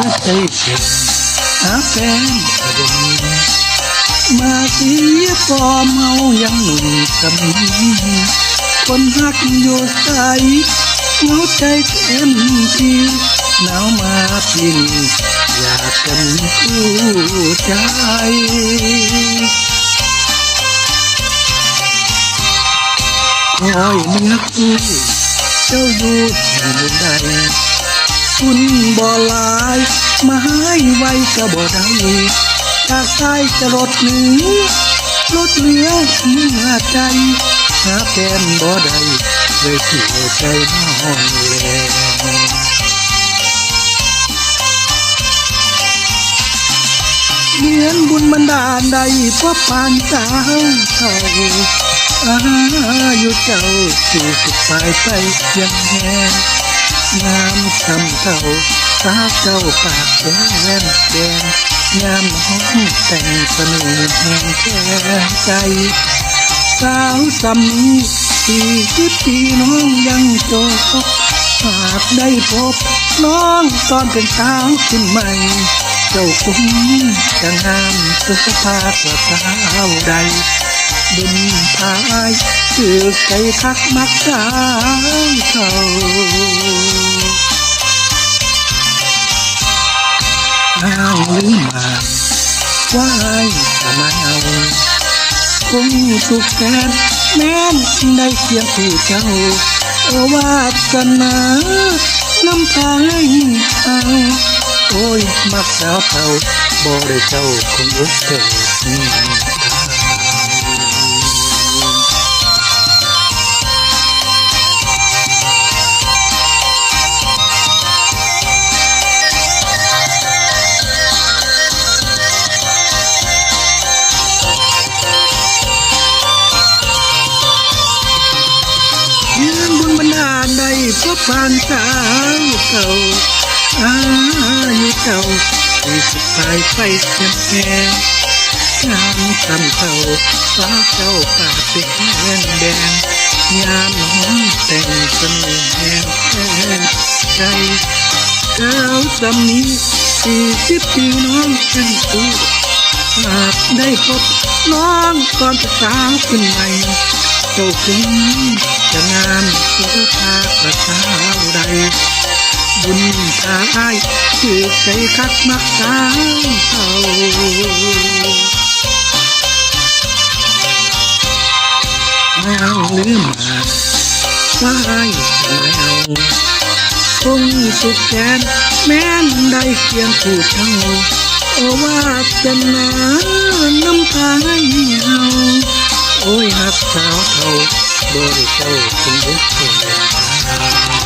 เหลือใจเพียงหาแฟนก็บ่มีมาเสียฟอเมายังหนุ่มสมีคนรักอยู่ใสหัวใจเต็มที่หนาวมาปีนี้อยากจะมีคู่ใจคอยเนื้อคู่เจ้าอยู่แห่งใด คุณบ่หลายมาให้ไว้ก็บ่ได้จากใต้จะรถหนีรถเลี้ยวเมื่อใจหาแฟนบ่ได้เลยเสียใจนอนแลเหมือนบุญบันดาใดพบปานสาวเท่าอาอยู่เจ้าสี่สิบปลายไปยังแหง งามคำเท่าสาเจ้าปากแดงแดงงามห้องแต่งเสน่ห์แห่งแก่ใจสาวสำนีสี่สิบปีน้องยังโตหากได้พบน้องตอนเป็นสาวขึ้นใหม่ เจ้าคงจะงามสุขภาพกว่าสาวใดบุญพายคือใจทักมักสาว ว่าให้ทำไมเอาคงสุขแสนแม้นได้เคียงคู่เจ้าวาสนาน้ำพายเอาโอ้ย มักสาวเทาบ่ได้เจ้าคงอกเกิด บ้านสาวเก่าอายุเก่าที่สุดท้ายไฟเสียงแก่งามคำเก่าสาเจ้าปากเป็นแดงแดงยามน้องแต่งสน่ห์แห่งแก่ใจเจ้าสำนีสี่สิบปีน้องเป็นตัวหากได้พบน้องตอนเป็นสาวขึ้นใหม่ จ้าคงจะงามสุภาพประสาวใด บุญพายคือใจคักมักสาวเขาไม่เอาหรือมาว่าให้ไม่เอาคงสุขแสนแม้นได้เคียงคู่เท่าโอวาสนาน้ำพายเฮา โอ้ยฮักสาวเขาาบ่ได้เจ้าคุณบุกเกิดตา